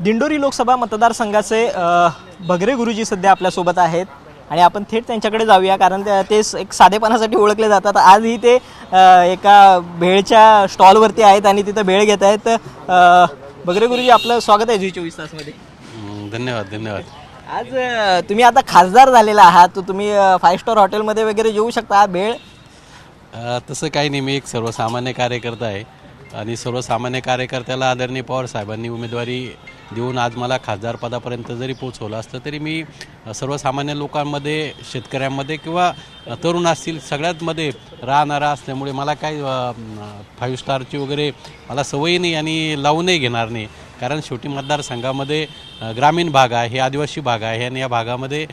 दिंडोरी लोकसभा मतदारसंघाचे अ, बगरे गुरुजी सध्या आपल्यासोबत आहेत आणि आपण थेट त्यांच्याकडे जाऊया कारण ते- एक साधेपणासाठी ओळखले जातात. आजही ते एका भेळच्या स्टॉलवरती आहेत आणि तिथं भेळ घेत आहेत. अ, बगरे गुरुजी आपलं स्वागत आहे जी चोवीस तासमध्ये. धन्यवाद धन्यवाद. आज तुम्ही आता खासदार झालेला आहात. तर तुम्ही फाईव्ह स्टार हॉटेलमध्ये वगैरे जेऊ शकता भेळ. तसं काही नाही. मी एक सर्वसामान्य कार्यकर्ता आहे. आणि सर्वसामान्य कार्यकर्त्याला आदरणीय पवार साहेबांनी उमेदवारी देऊन आज मला खासदारपदापर्यंत जरी पोचवलं असतं तरी मी सर्वसामान्य लोकांमध्ये शेतकऱ्यांमध्ये किंवा तरुण असतील सगळ्यातमध्ये राहणारा असल्यामुळे मला काय फाईव्ह स्टारची वगैरे मला सवयी नाही आणि लावूनही घेणार नाही. कारण शेवटी मतदारसंघामध्ये ग्रामीण भाग आहे आदिवासी भाग आहे आणि या भागामध्ये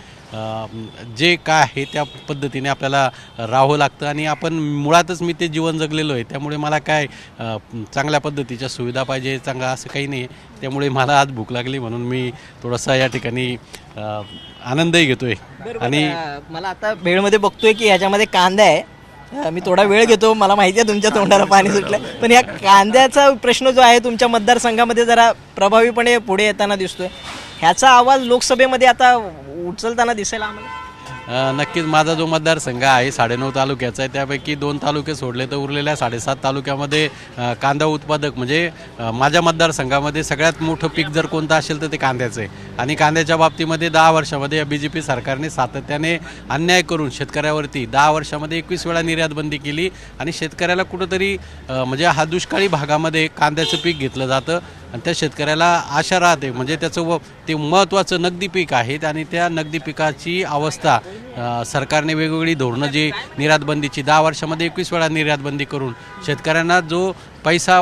जे काय आहे त्या पद्धतीने आपल्याला राहावं लागतं आणि आपण मुळातच मी ते जीवन जगलेलो आहे. त्यामुळे मला काय चांगल्या पद्धतीच्या सुविधा पाहिजे चांगला असं काही नाही. त्यामुळे मला आज भूक लागली म्हणून मी थोडासा या ठिकाणी आनंदही घेतोय. आणि मला आता भेळमध्ये बघतोय की ह्याच्यामध्ये कांदा आहे. मी थोडा वेळ घेतो मला माहिती आहे तुमच्या तोंडाला पाणी सुटलं. पण या कांद्याचा प्रश्न जो आहे तुमच्या मतदारसंघामध्ये जरा प्रभावीपणे पुढे येताना दिसतोय. ह्याचा आवाज लोकसभेमध्ये आता उचलताना दिसेल आम्हाला. नक्कीच माझा जो मतदारसंघ आहे साडेनऊ तालुक्याचा आहे त्यापैकी दोन तालुके सोडले तर उरलेल्या साडेसात तालुक्यामध्ये कांदा उत्पादक म्हणजे माझ्या मतदारसंघामध्ये सगळ्यात मोठं पीक जर कोणतं असेल तर ते कांद्याचं आहे. आणि कांद्याच्या बाबतीमध्ये दहा वर्षामध्ये या बी जे पी सरकारने सातत्याने अन्याय करून शेतकऱ्यावरती दहा वर्षामध्ये एकवीस वेळा निर्यातबंदी केली आणि शेतकऱ्याला कुठंतरी म्हणजे हा दुष्काळी भागामध्ये कांद्याचं पीक घेतलं जातं आणि त्या शेतकऱ्याला आशा राहते. म्हणजे त्याचं व ते महत्त्वाचं नगदी पीक आहे आणि त्या नगदी पिकाची अवस्था सरकारने वेगवेगळी धोरणं जी निर्यातबंदीची दहा वर्षामध्ये एकवीस वेळा निर्यातबंदी करून शेतकऱ्यांना जो पैसा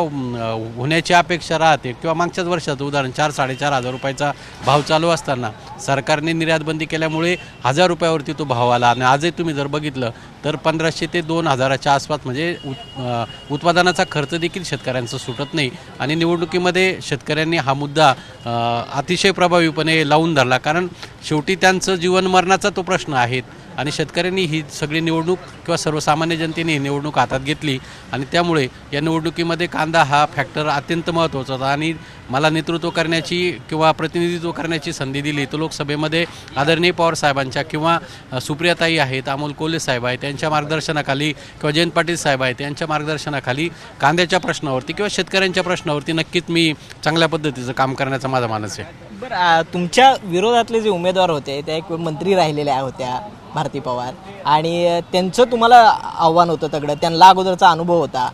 होण्याची अपेक्षा राहते किंवा मागच्याच वर्षाचं उदाहरण चार साडेचार हजार रुपयाचा भाव चालू असताना सरकारने निर्यातबंदी केल्यामुळे हजार रुपयावरती तो भाव आला. आणि आजही तुम्ही जर बघितलं तर पंधराशे ते दोन हजाराच्या आसपास म्हणजे उत् उत्पादनाचा खर्च देखील शेतकऱ्यांचा सुटत नाही. आणि निवडणुकीमध्ये शेतकऱ्यांनी हा मुद्दा अतिशय प्रभावीपणे लावून धरला. कारण शेवटी त्यांचं जीवन मरणाचा तो प्रश्न आहे. आणि शेतकऱ्यांनी ही सगळी निवडणूक किंवा सर्वसामान्य जनतेने ही निवडणूक हातात घेतली आणि त्यामुळे या निवडणुकीमध्ये कांदा हा फॅक्टर अत्यंत महत्त्वाचा होता. आणि मला नेतृत्व करण्याची किंवा प्रतिनिधित्व करण्याची संधी दिली. तर लोकसभेमध्ये आदरणीय पवार साहेबांच्या किंवा सुप्रियाताई आहेत अमोल कोले साहेब आहेत त्यांच्या मार्गदर्शनाखाली किंवा जयंत पाटील साहेब आहेत त्यांच्या मार्गदर्शनाखाली कांद्याच्या प्रश्नावरती किंवा शेतकऱ्यांच्या प्रश्नावरती नक्कीच मी चांगल्या पद्धतीचं काम करण्याचा माझा मानस आहे. बरं तुमच्या विरोधातले जे उमेदवार होते त्या एक मंत्री राहिलेल्या होत्या. भारती पवार. आणि त्यांचं तुम्हाला आव्हान होतं तगडं. त्यांना अगोदरचा अनुभव होता.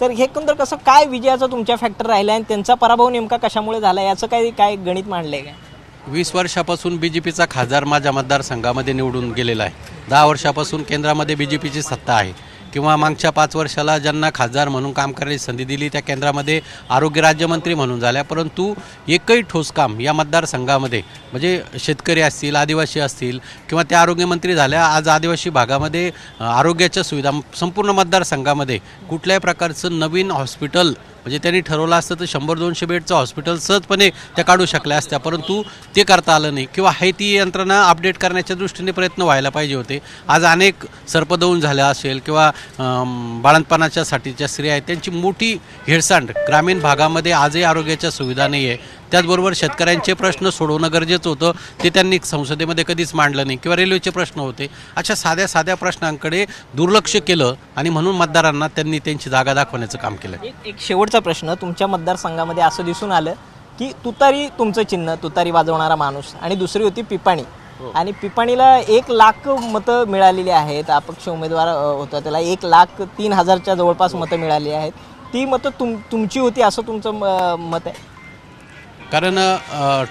तर हे एकंदर कसं काय विजयाचा तुमच्या फॅक्टर राहिला आणि त्यांचा पराभव नेमका कशामुळे झाला? याचं काही काय गणित मांडलंय का वीस वर्षापासून बी जे पीचा खासदार माझ्या मतदारसंघामध्ये निवडून गेलेला आहे. दहा वर्षापासून केंद्रामध्ये बी जे पीची सत्ता आहे. किंवा मागच्या पाच वर्षाला ज्यांना खासदार म्हणून काम करण्याची संधी दिली त्या केंद्रामध्ये आरोग्य राज्यमंत्री म्हणून झाल्या. परंतु एकही ठोस काम या मतदारसंघामध्ये म्हणजे शेतकरी असतील आदिवासी असतील किंवा त्या आरोग्यमंत्री झाल्या आज आदिवासी भागामध्ये आरोग्याच्या सुविधा संपूर्ण मतदारसंघामध्ये कुठल्याही प्रकारचं नवीन हॉस्पिटल म्हणजे त्यांनी ठरवलं असतं तर शंभर दोनशे बेडचं हॉस्पिटल सहजपणे त्या काढू शकल्या असत्या. परंतु ते करता आलं नाही. किंवा आहे ती यंत्रणा अपडेट करण्याच्या दृष्टीने प्रयत्न व्हायला पाहिजे होते. आज अनेक सर्पदौन झाल्या असेल किंवा अम, बाळंतपणाच्या स्त्रिया आहेत त्यांची मोठी हेळसांड ग्रामीण भागामध्ये आजही आरोग्याच्या सुविधा नाही आहे त्याचबरोबर शेतकऱ्यांचे प्रश्न सोडवणं गरजेचं होतं. ते त्यांनी संसदेमध्ये कधीच मांडलं नाही किंवा रेल्वेचे प्रश्न होते. अशा साध्या साध्या प्रश्नांकडे दुर्लक्ष केलं आणि म्हणून मतदारांना त्यांनी त्यांची जागा दाखवण्याचं काम केलं. एक एक शेवटचा प्रश्न. तुमच्या मतदारसंघामध्ये असं दिसून आलं की तुतारी तुमचं चिन्ह तुतारी वाजवणारा माणूस आणि दुसरी होती पिपाणी. आणि पिपाणीला एक लाख मतं मिळालेली आहेत. अपक्ष उमेदवार होता. त्याला एक लाख तीन हजारच्या जवळपास मतं मिळाली आहेत. ती मतं तुम तुमची होती असं तुमचं म- मत आहे? कारण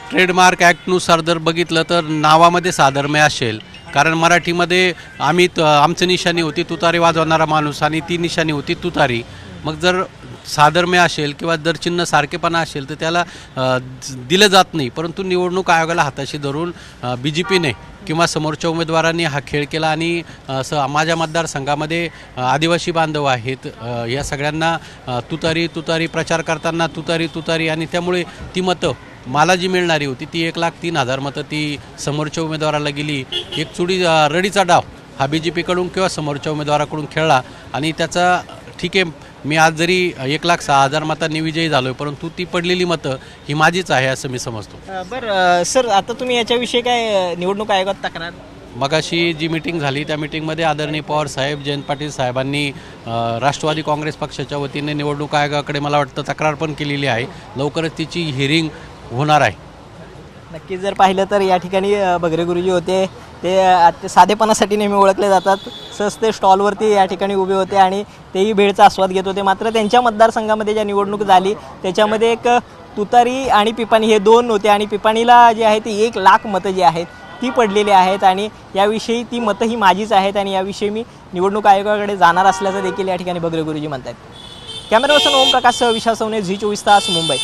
ट्रेडमार्क ॲक्टनुसार जर बघितलं तर नावामध्ये साधर्म्य असेल. कारण मराठीमध्ये आम्ही त- आमची निशाणी होती तुतारी वाजवणारा माणूस आणि ती निशाणी होती तुतारी. मग जर साधर्म्य असेल किंवा दर चिन्ह सारखेपणा असेल तर त्याला दिलं जात नाही. परंतु निवडणूक आयोगाला हाताशी धरून बी जे पीने किंवा समोरच्या उमेदवारांनी हा खेळ केला आणि असं स माझ्या मतदारसंघामध्ये आदिवासी बांधव आहेत या सगळ्यांना तुतारी तुतारी प्रचार करताना तुतारी तुतारी आणि त्यामुळे ती मतं मला जी मिळणारी होती ती एक लाख तीन हजार मतं ती समोरच्या उमेदवाराला गेली. एक चुडी रडीचा डाव हा बी जे पीकडून किंवा समोरच्या उमेदवाराकडून खेळला आणि त्याचा ठीक आहे मी आज जरी एक लाख सहा हजार मतांनी विजयी झालोय परंतु ती पडलेली मतं ही माझीच आहे असं मी समजतो. बरं सर आता तुम्ही याच्याविषयी काय निवडणूक आयोगात तक्रार? मगाशी जी मिटिंग झाली त्या मिटिंगमध्ये आदरणीय पवार साहेब जयंत पाटील साहेबांनी राष्ट्रवादी काँग्रेस पक्षाच्या वतीने निवडणूक आयोगाकडे मला वाटतं तक्रार पण केलेली आहे. लवकरच तिची हिअरिंग होणार आहे. नक्कीच जर पाहिलं तर या ठिकाणी अ, बगरे गुरुजी होते. ते अ, ते साधेपणासाठी नेहमी ओळखले जातात. सहज ते स्टॉलवरती या ठिकाणी उभे होते आणि तेही भेळचा आस्वाद घेत होते. मात्र त्यांच्या मतदारसंघामध्ये ज्या निवडणूक झाली त्याच्यामध्ये एक तुतारी आणि पिपाणी हे दोन होते. आणि पिपाणीला जे आहे ती एक लाख मतं जी आहेत ती पडलेली आहेत. आणि याविषयी ती मतं ही माझीच आहेत आणि याविषयी मी निवडणूक आयोगाकडे जाणार असल्याचं देखील या ठिकाणी बगरे गुरुजी म्हणतात कॅमेरा पर्सन ओम सह विशाल झी चोवीस तास मुंबई.